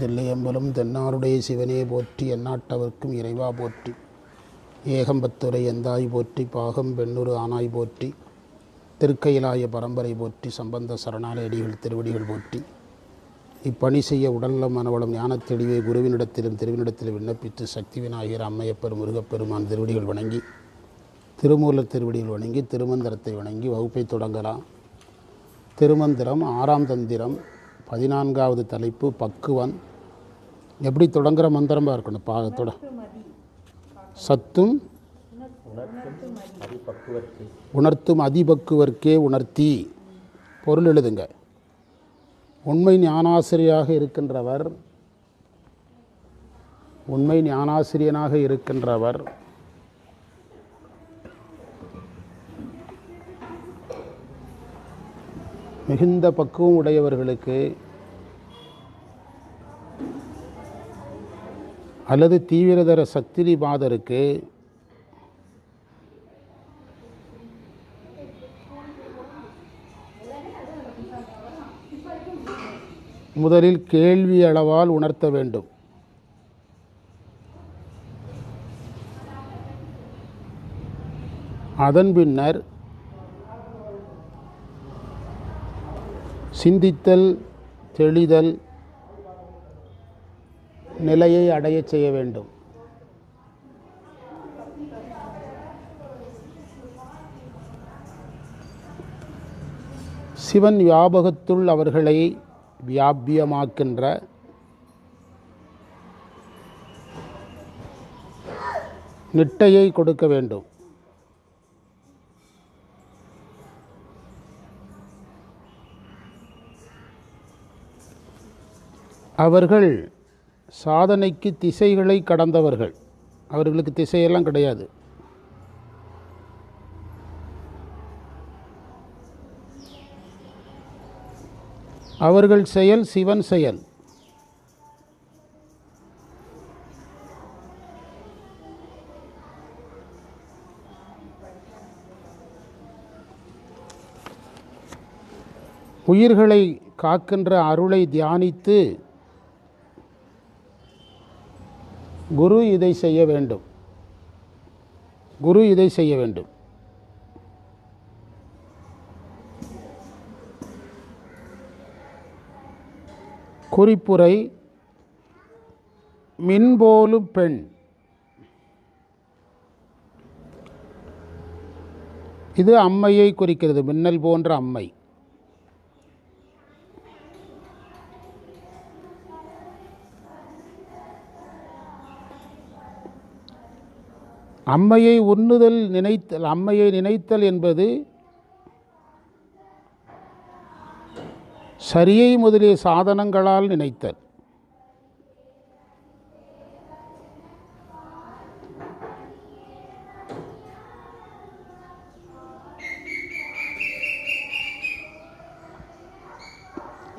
தில்லையம்பலம் தென்னாருடைய சிவனே போற்றி எந்நாட்டவர்க்கும் இறைவா போற்றி. ஏகம்பத்துரை எந்தாய் போற்றி பாகம் பெண்ணுரு ஆனாய் போற்றி. திருக்கையிலாய பரம்பரை போற்றி சம்பந்த சரணாலயடிகள் திருவடிகள் போற்றி. இப்பணி செய்ய உடல்நலம் மனவளம் ஞானத்தெளிவை குருவினிடத்திலும் திருவினிடத்திலும் விண்ணப்பித்து சக்தி விநாயகர் அம்மையப்பர் முருகப்பெருமான் திருவடிகள் வணங்கி திருமூலர் திருவடிகள் வணங்கி திருமந்திரத்தை வணங்கி வகுப்பை தொடங்கலாம். திருமந்திரம் ஆறாம் தந்திரம் பதினான்காவது தலைப்பு பக்குவன் எப்படி தொடங்குற மந்திரமாக இருக்கணும் பாகத்தோட. சத்தும் உணர்த்தும் அதிபக்குவர்க்கே உணர்த்தி. பொருள் எழுதுங்க. உண்மை ஞானாசிரியாக இருக்கின்றவர் உண்மை ஞானாசிரியனாக இருக்கின்றவர் மிகுந்த பக்குவம் உடையவர்களுக்கு அல்லது தீவிரதர சக்திரி மாதருக்கு முதலில் கேள்வி அளவால் உணர்த்த வேண்டும். அதன் பின்னர் சிந்தித்தல் தெளிதல் நிலையை அடையச் செய்ய வேண்டும். சிவன் வியாபகத்துள் அவர்களை வியாபியமாக்கின்ற நிட்டையை கொடுக்க வேண்டும். அவர்கள் சாதனைக்கு திசைகளை கடந்தவர்கள். அவர்களுக்கு திசையெல்லாம் கிடையாது. அவர்கள் செயல் சிவன் செயல். உயிர்களை காக்கின்ற அருளை தியானித்து குரு இதை செய்ய வேண்டும். குரு இதை செய்ய வேண்டும். குறிப்புரை மின்போலு பெண். இது அம்மையை குறிக்கிறது மின்னல் போன்ற அம்மை. அம்மையை உண்ணுதல் நினைத்தல் அம்மையை நினைத்தல் என்பது சரியை முதலிய சாதனங்களால் நினைத்தல்.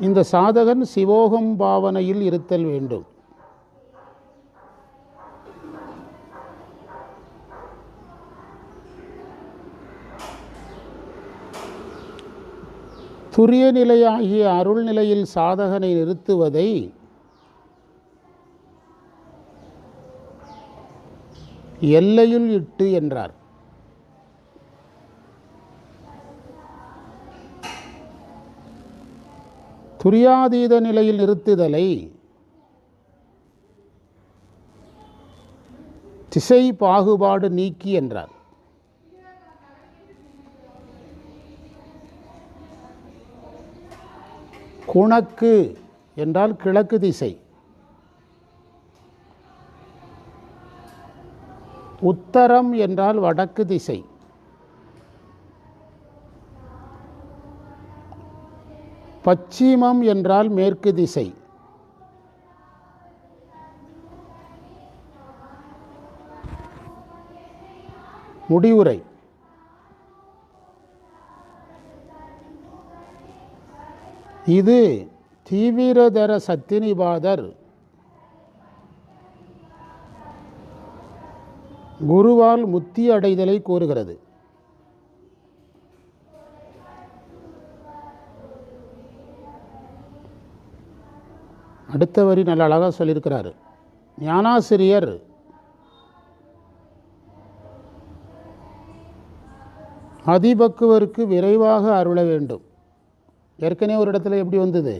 இந்த சாதகன் சிவோகம் பாவனையில் இருத்தல் வேண்டும். துரிய நிலையாகிய அருள் நிலையில் சாதகனை நிறுத்துவதை எல்லையுள் இட்டு என்றார். துரியாதீத நிலையில் நிறுத்துதலை திசை பாகுபாடு நீக்கி என்றார். குணக்கு என்றால் கிழக்கு திசை. உத்தரம் என்றால் வடக்கு திசை. பச்சிமம் என்றால் மேற்கு திசை. முடிவுரை. இது தீவிரதர சத்தினிபாதர் குருவால் முத்தி அடைதலை கூறுகிறது அடுத்த வரி நல்ல அழகாக சொல்லியிருக்கிறார். ஞானாசிரியர் அதிபக்குவருக்கு விரைவாக அருள வேண்டும். ஏற்கனவே ஒரு இடத்துல எப்படி வந்தது?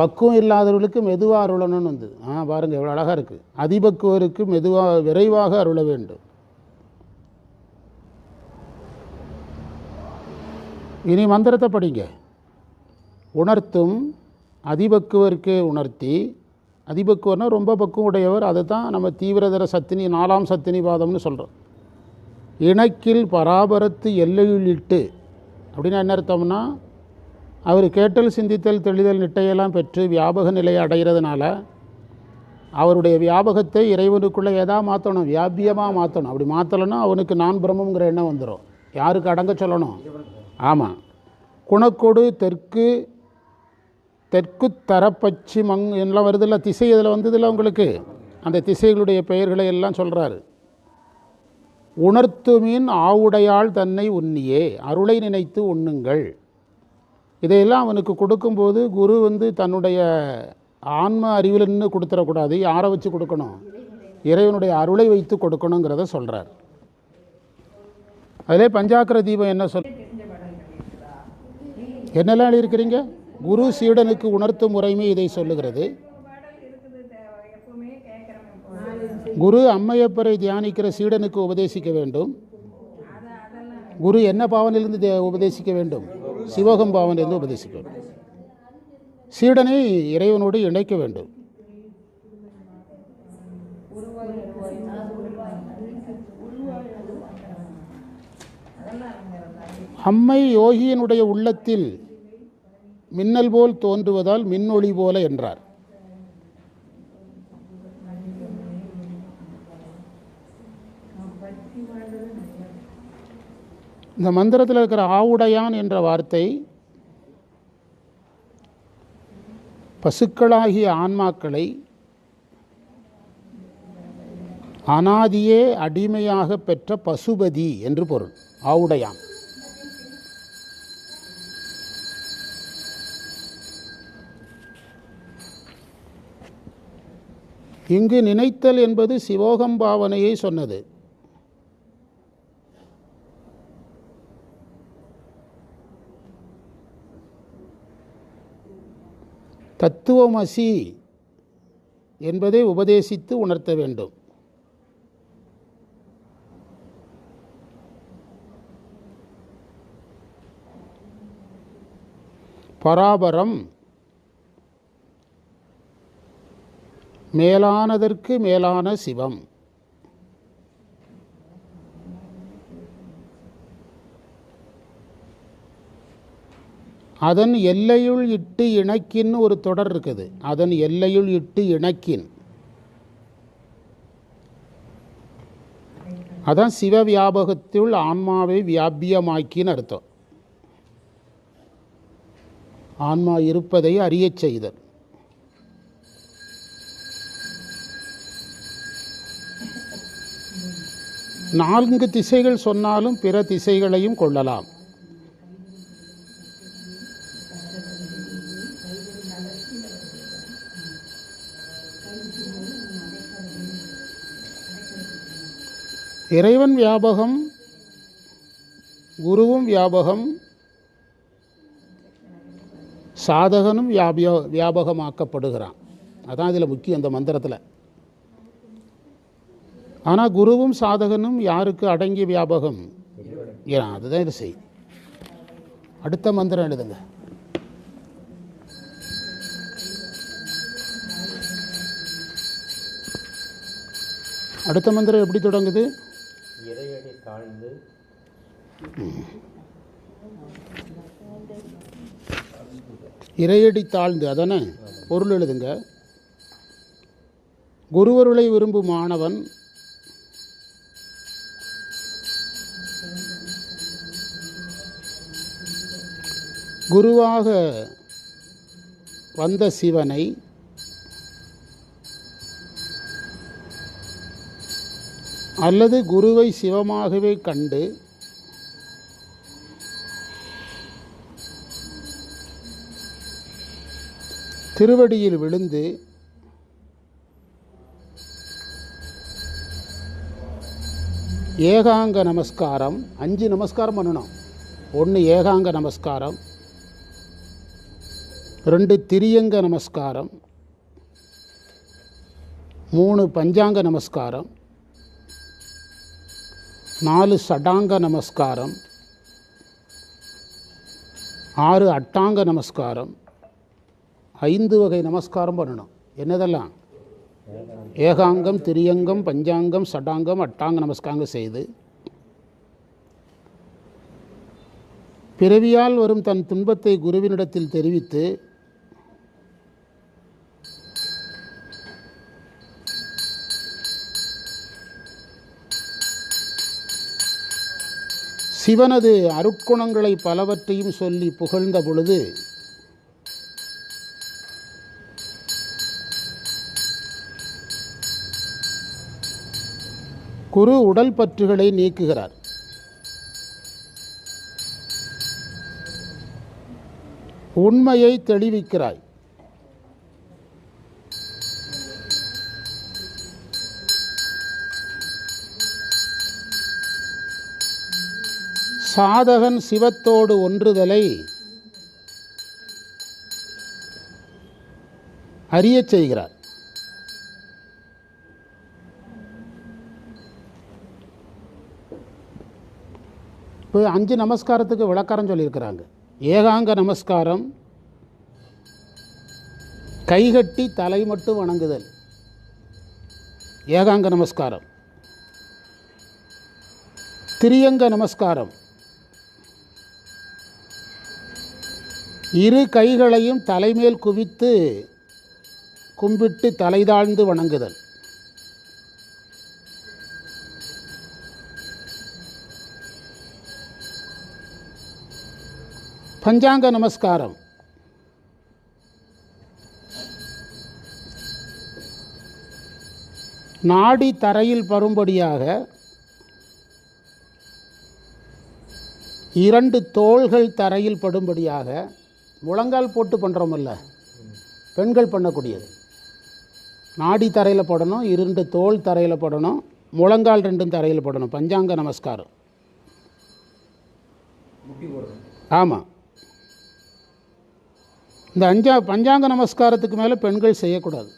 பக்குவம் இல்லாதவர்களுக்கு மெதுவாக அருளணும்னு வந்தது ஆ பாருங்கள் எவ்வளோ அழகாக இருக்குது அதிபக்குவருக்கு மெதுவாக விரைவாக அருள வேண்டும். இனி மந்திரத்தை படிங்க. உணர்த்தும் அதிபக்குவருக்கே உணர்த்தி அதிபக்குவர்னா ரொம்ப பக்குவம் உடையவர் அதை தான் நம்ம தீவிரதர சத்தினி நாலாம் சத்தினி பாதம்னு சொல்கிறோம் இணக்கில் பராபரத்து எல்லையுள்ளிட்டு அப்படின்னா என்ன அர்த்தம்னா அவர் கேட்டல் சிந்தித்தல் தெளிதல் நிட்டையெல்லாம் பெற்று வியாபக நிலையை அடைகிறதுனால அவருடைய வியாபகத்தை இறைவனுக்குள்ளே எதா மாற்றணும் வியாபியமாக மாற்றணும் அப்படி மாற்றலைன்னா அவனுக்கு நான் பிரம்மங்கிற எண்ணம் வந்துடும் யாருக்கு அடங்க சொல்லணும்? ஆமாம் குணக்கோடு தெற்கு தெற்கு தரப்பச்சிமங் எல்லாம் வருதில்ல திசை இதில் வந்ததில்ல உங்களுக்கு. அந்த திசைகளுடைய பெயர்களை எல்லாம் சொல்கிறாரு உணர்த்துமின் ஆவுடையாள் தன்னை உண்ணியே அருளை நினைத்து உண்ணுங்கள். இதையெல்லாம் அவனுக்கு கொடுக்கும்போது குரு வந்து தன்னுடைய ஆன்ம அறிவில் நின்று கொடுத்துடக்கூடாது யாரை வச்சு கொடுக்கணும்? இறைவனுடைய அருளை வைத்து கொடுக்கணுங்கிறத சொல்கிறார் அதிலே பஞ்சாக்கர தீபம் என்ன சொல் என்னெல்லாம் எழுதியிருக்கிறீங்க? குரு சீடனுக்கு உணர்த்தும் முறைமை இதை சொல்லுகிறது. குரு அம்மையப்பரை தியானிக்கிற சீடனுக்கு உபதேசிக்க வேண்டும். குரு என்ன பாவனிலிருந்து உபதேசிக்க வேண்டும்? சிவகம் பாவனிலிருந்து உபதேசிக்க வேண்டும். சீடனை இறைவனோடு இணைக்க வேண்டும். அம்மை யோகியினுடைய உள்ளத்தில் மின்னல் போல் தோன்றுவதால் மின்னொளி போல என்றார். இந்த மந்திரத்தில் இருக்கிற ஆவுடையான் என்ற வார்த்தை பசுக்களாகிய ஆன்மாக்களை அனாதியே அடிமையாக பெற்ற பசுபதி என்று பொருள். ஆவுடையான். இங்கு நினைத்தல் என்பது சிவோகம் பாவனையை சொன்னது. தத்துவமசி என்பதை உபதேசித்து உணர்த்த வேண்டும். பராபரம் மேலானதற்கு மேலான சிவம். அதன் எல்லையுள் இட்டு இணக்கின்னு ஒரு தொடர் இருக்குது. அதன் எல்லையுள் இட்டு இணக்கின். அதான் சிவ வியாபகத்துள் ஆன்மாவை வியாபியமாக்கின்னு அர்த்தம். ஆன்மா இருப்பதை அறியச் செய்தல். நான்கு திசைகள் சொன்னாலும் பிற திசைகளையும் கொள்ளலாம். இறைவன் வியாபகம் குருவும் வியாபகம் சாதகனும் வியாபியோ வியாபகமாக்கப்படுகிறான். அதான் இதில் முக்கியம் அந்த மந்திரத்தில். ஆனால் குருவும் சாதகனும் யாருக்கு அடங்கிய வியாபகம்? ஏன்னா அதுதான் இது செய். அடுத்த மந்திரம் எழுதுங்க. அடுத்த மந்திரம் எப்படி தொடங்குது? இறையடி தாழ்ந்து இறையடி தாழ்ந்து அதானே? பொருள் எழுதுங்க. குருவருளை விரும்பும் மாணவன் குருவாக வந்த சிவனை அல்லது குருவை சிவமாகவே கண்டு திருவடியில் விழுந்து ஏகாங்க நமஸ்காரம் அஞ்சு நமஸ்காரம் பண்ணணும் ஒன்று ஏகாங்க நமஸ்காரம் ரெண்டு திரியங்க நமஸ்காரம் மூணு பஞ்சாங்க நமஸ்காரம் நாலு சடாங்க நமஸ்காரம். ஆறு அட்டாங்க நமஸ்காரம். ஐந்து வகை நமஸ்காரம் பண்ணணும். என்னதெல்லாம்? ஏகாங்கம் திரியங்கம் பஞ்சாங்கம் சடாங்கம் அட்டாங்க நமஸ்காரம் செய்து. பிறவியால் வரும் தன் துன்பத்தை குருவினிடத்தில் தெரிவித்து சிவனது அருட்குணங்களை பலவற்றையும் சொல்லி புகழ்ந்த பொழுது குரு உடல் பற்றுகளை நீக்குகிறார். உண்மையை தெளிவிக்கிறாய். சாதகன் சிவத்தோடு ஒன்றுதலை அறியச் செய்கிறார். இப்போ அஞ்சு நமஸ்காரத்துக்கு விளக்காரம் சொல்லியிருக்கிறாங்க. ஏகாங்க நமஸ்காரம் கைகட்டி தலை மட்டும் வணங்குதல். ஏகாங்க நமஸ்காரம் திரியங்க நமஸ்காரம். இரு கைகளையும் தலைமேல் குவித்து கும்பிட்டு தலைதாழ்ந்து வணங்குதல். பஞ்சாங்க நமஸ்காரம். நாடி தரையில் பரும்படியாக இரண்டு தோள்கள் தரையில் படும்படியாக முழங்கால் போட்டு பண்ணுறோமல்ல பெண்கள் பண்ணக்கூடியது. நாடி தரையில் படணும் இரண்டு தோள் தரையில் படணும் முழங்கால் ரெண்டும் தரையில் படணும். பஞ்சாங்க நமஸ்காரம். ஆமாம் இந்த அஞ்சா பஞ்சாங்க நமஸ்காரத்துக்கு மேலே பெண்கள் செய்யக்கூடாது.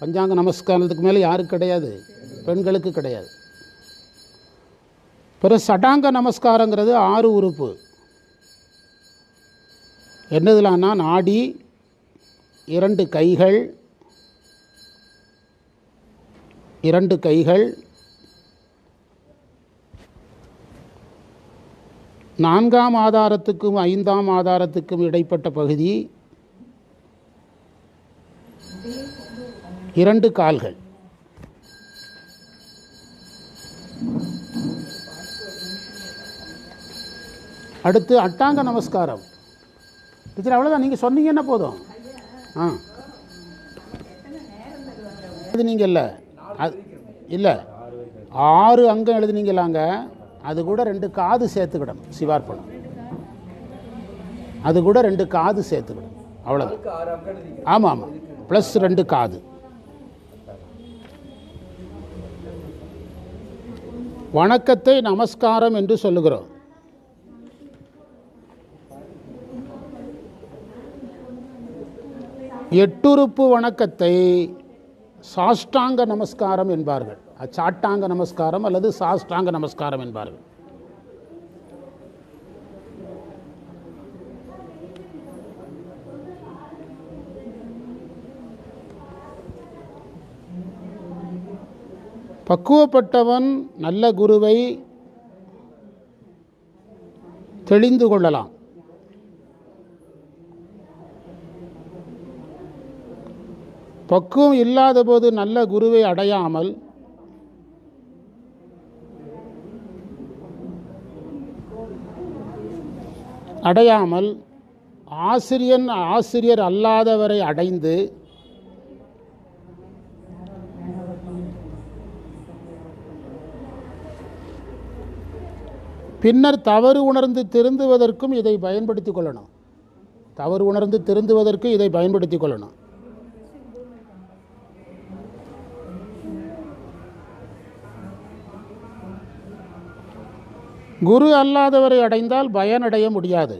பஞ்சாங்க நமஸ்காரத்துக்கு மேலே யாருக்கு கிடையாது? பெண்களுக்கு கிடையாது. பிறகு சடாங்க நமஸ்காரங்கிறது ஆறு உறுப்பு. என்னதுலான்னா நாடி இரண்டு கைகள் இரண்டு கைகள் நான்காம் ஆதாரத்துக்கும் ஐந்தாம் ஆதாரத்துக்கும் இடைப்பட்ட பகுதி இரண்டு கால்கள். அடுத்து அட்டாங்க நமஸ்காரம். டீச்சர் அவ்வளோதான் நீங்கள் சொன்னீங்கன்னா போதும். ஆ. அது நீங்கள் இல்லை அது இல்லை. ஆறு அங்கம் எழுதுனீங்களாங்க அது கூட ரெண்டு காது சேர்த்துக்கிடணும் சிவார்ப்பணம். அது கூட ரெண்டு காது சேர்த்துக்கிடணும் அவ்வளோதான் ஆமாம். ஆமாம் ப்ளஸ் ரெண்டு காது. வணக்கத்தை நமஸ்காரம் என்று சொல்லுகிறோம். எட்டுறுப்பு வணக்கத்தை சாஷ்டாங்க நமஸ்காரம் என்பார்கள். சாட்டாங்க நமஸ்காரம் அல்லது சாஷ்டாங்க நமஸ்காரம் என்பார்கள். பக்குவப்பட்டவன் நல்ல குருவை தெளிந்து கொள்ளலாம். பக்குவம் இல்லாத போது நல்ல குருவை அடையாமல் அடையாமல் ஆசிரியன் ஆசிரியர் அல்லாதவரை அடைந்து பின்னர் தவறு உணர்ந்து திருந்துவதற்கும் இதை பயன்படுத்திக் கொள்ளணும். தவறு உணர்ந்து திருந்துவதற்கு இதை பயன்படுத்தி கொள்ளணும். குரு அல்லாதவரை அடைந்தால் பயனடைய முடியாது.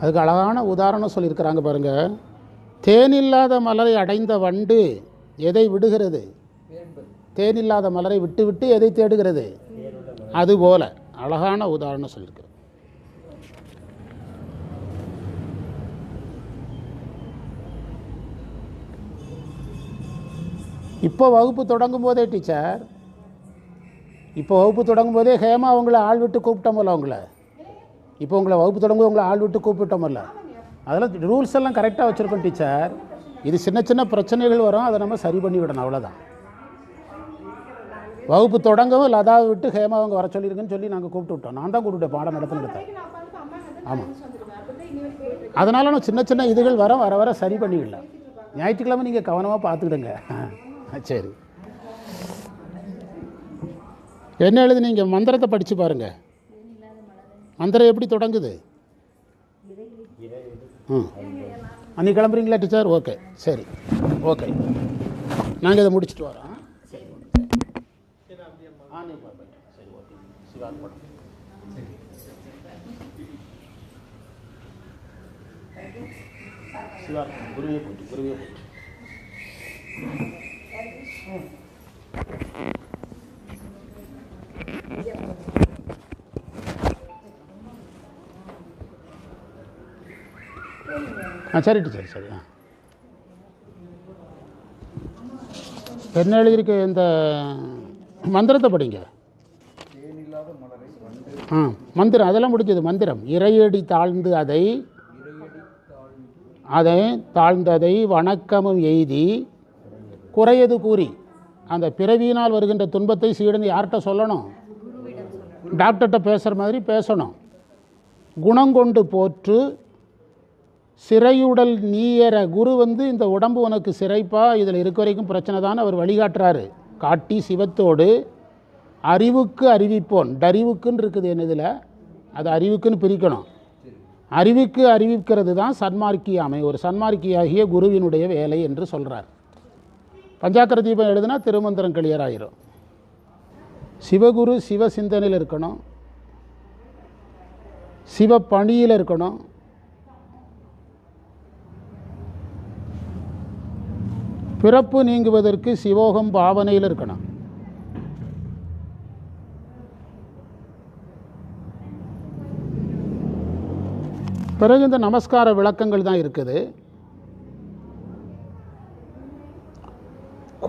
அதுக்கு அழகான உதாரணம் சொல்லியிருக்கிறாங்க பாருங்க. தேனில்லாத மலரை அடைந்த வண்டு எதை விடுகிறது? தேனில்லாத மலரை விட்டு விட்டு எதை தேடுகிறது? அதுபோல அழகான உதாரணம் சொல்லியிருக்கிறது இப்போ வகுப்பு தொடங்கும் போதே டீச்சர் இப்போ வகுப்பு தொடங்கும் போதே ஹேமா அவங்கள ஆள் விட்டு கூப்பிட்டோம்ல அவங்கள இப்போ உங்களை வகுப்பு தொடங்கும் உங்களை ஆள் விட்டு கூப்பிட்டோம்ல அதெல்லாம் ரூல்ஸ் எல்லாம் கரெக்டாக வச்சுருக்கோம் டீச்சர் இது சின்ன சின்ன பிரச்சனைகள் வரும் அதை நம்ம சரி பண்ணி விடணும் அவ்வளோதான் வகுப்பு தொடங்கவும் லதாவை விட்டு ஹேமா அவங்க வர சொல்லியிருக்குன்னு சொல்லி நாங்கள் கூப்பிட்டு விட்டோம். நான் தான் கூப்பிட்டேன் பாடம் நடத்த நடத்தேன் ஆமாம் அதனால நான் சின்ன சின்ன இதுகள் வர வர வர சரி பண்ணிவிடலாம் ஞாயிற்றுக்கிழமை நீங்கள் கவனமாக பார்த்துக்கிடுங்க. சரி என்ன எழுதுனீங்க மந்திரத்தை படித்து பாருங்கள் மந்திரம் எப்படி தொடங்குது ம் அன்றைக்கி கிளம்புறீங்களா டீச்சர் ஓகே சரி ஓகே நாங்கள் இதை முடிச்சுட்டு வரோம் சரி ஓகே சிவா சிவா குருவே போட்டு குருவே போட்டு ஆ சரி டீச்சர் சரி ஆ. என்ன எழுதியிருக்கு இந்த மந்திரத்தை படிங்க? ஆ மந்திரம் அதெல்லாம் முடிஞ்சது மந்திரம். இறையடி தாழ்ந்து அதை அதை தாழ்ந்ததை வணக்கமும் எய்தி குறையது கூறி. அந்த பிறவியினால் வருகின்ற துன்பத்தை சீடன் யார்கிட்ட சொல்லணும்? டாக்டர்கிட்ட பேசுகிற மாதிரி பேசணும். குணங்கொண்டு போற்று. சிறையுடல் நீயற குரு வந்து இந்த உடம்பு உனக்கு சிறைப்பா இதில் இருக்க வரைக்கும் பிரச்சனை தான் அவர் வழிகாட்டுறாரு. காட்டி சிவத்தோடு அறிவுக்கு அறிவிப்போன். டறிவுக்குன்னு இருக்குது என்னதில் அது அறிவுக்குன்னு பிரிக்கணும். அறிவுக்கு அறிவிக்கிறது தான் சன்மார்க்கியாமை. ஒரு சன்மார்க்கியாகிய குருவினுடைய வேலை என்று சொல்கிறார் பஞ்சாக்கர தீபம் எழுதுனா திருமந்திரம் கிளியர் ஆயிரும் சிவகுரு சிவ சிந்தனையில் இருக்கணும். சிவ பணியில் இருக்கணும். பிறப்பு நீங்குவதற்கு சிவோகம் பாவனையில் இருக்கணும். பிறகு இந்த நமஸ்கார விளக்கங்கள் தான் இருக்குது.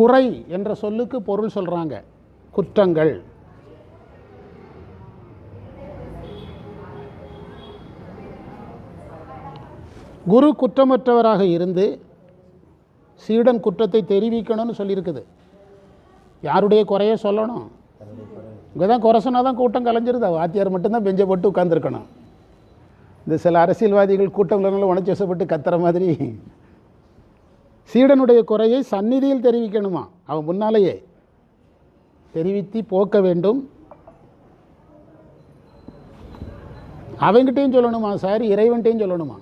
குறை என்ற சொல்லுக்கு பொருள் சொல்கிறாங்க குற்றங்கள். குரு குற்றமற்றவராக இருந்து சீடன் குற்றத்தை தெரிவிக்கணும்னு சொல்லியிருக்குது. யாருடைய குறைய சொல்லணும்? இங்கே தான் குறை சொன்னால் தான் கூட்டம் கலைஞ்சிருது. வாத்தியார் மட்டும்தான் பெஞ்சை போட்டு உட்காந்துருக்கணும் இந்த சில அரசியல்வாதிகள் கூட்டம் உணர்ச்சி வசப்பட்டு கத்துற மாதிரி சீடனுடைய குறையை சந்நிதியில் தெரிவிக்கணுமா? அவன் முன்னாலேயே. தெரிவித்து போக்க வேண்டும். அவங்கிட்டையும் சொல்லணுமா சார்? இறைவன்கிட்டையும் சொல்லணுமா?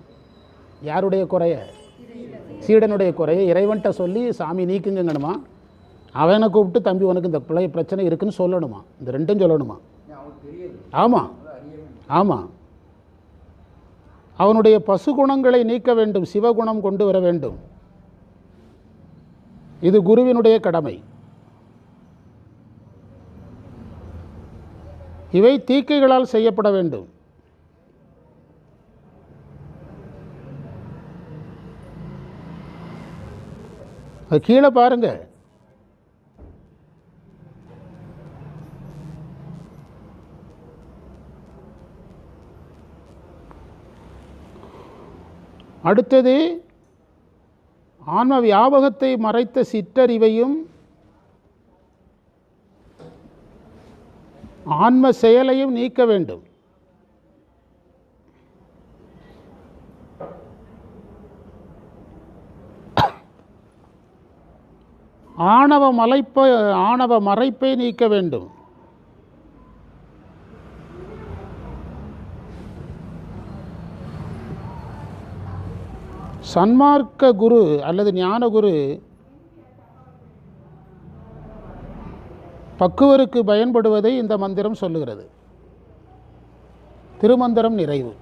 யாருடைய குறைய? சீடனுடைய குறையை இறைவன்கிட்ட சொல்லி சாமி நீக்குங்கணுமா அவனை கூப்பிட்டு தம்பி உனக்கு இந்த பிள்ளை பிரச்சனை இருக்குன்னு சொல்லணுமா? இந்த ரெண்டும் சொல்லணுமா? ஆமாம் ஆமாம் அவனுடைய பசு குணங்களை நீக்க வேண்டும் சிவகுணம் கொண்டு வர வேண்டும். இது குருவினுடைய கடமை. இவை தீக்கைகளால் செய்யப்பட வேண்டும். அது கீழே பாருங்க. அடுத்தது ஆன்ம வியாபகத்தை மறைத்த சிற்றறிவையும் ஆன்ம செயலையும் நீக்க வேண்டும். ஆணவ மலைப்பை ஆணவ மறைப்பை நீக்க வேண்டும். சன்மார்க்க குரு அல்லது ஞானகுரு பக்குவருக்கு பயன்படுவதை இந்த மந்திரம் சொல்லுகிறது. திருமந்திரம் நிறைவு.